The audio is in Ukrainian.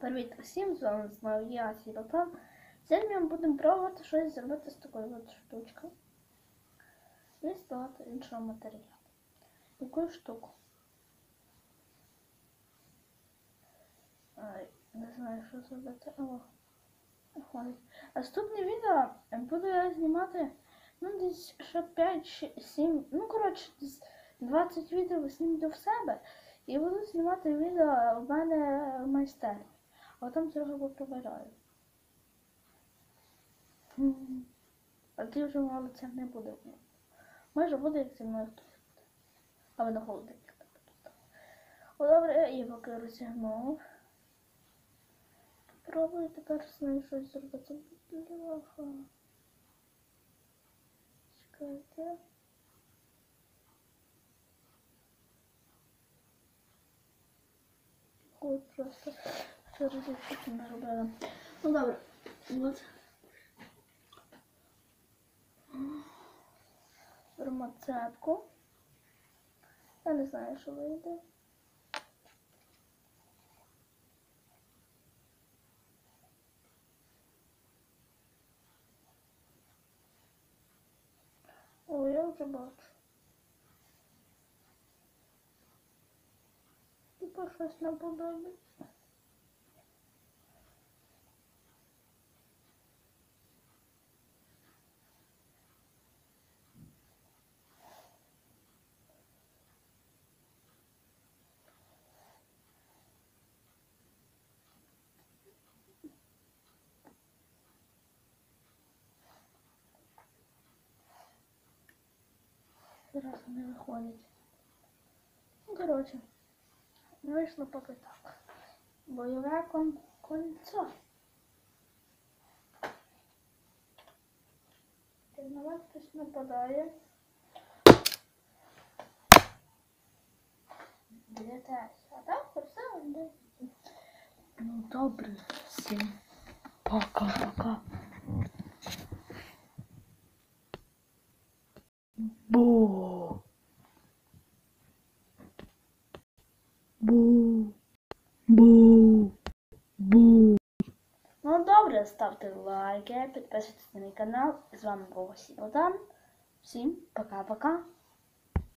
Привіт усім, з вами знову я, Сіротан. Сьогодні ми будемо пробувати щось зробити з такою от штучкою. І з багато іншого матеріалу. Яку штуку? Ай, не знаю, що зробити. О, ходить. Наступне відео буду я знімати ну, десь ще 5-7, ну, коротше, десь 20 відео зніму в себе. І буду знімати відео в мене в майстерні. А там трохи поприбираю. А ти вже мало це не буде. Може буде, як зі мною хтось буде. Але на холодильник буде. О, добре, я поки розігнув. Попробую тепер з нею щось зробити. Бляха. Чекайте. Ой, просто все розрішити не робила. Ну добре, от. Беремо цепку. Я не знаю, що вийде. О, я вже бачу. Типа щось не подобається. Зараз не виходить. Ну, коротше, вийшло поки так. Бойове кон- кольцо. На вас хтось нападає. Дивитесь. А так все йде. Ну добре, всім пока-пока. Бу. Ну добре, ставте лайки, підписуйтесь на мій канал. З вами був Сіботан. Всім пока-пока.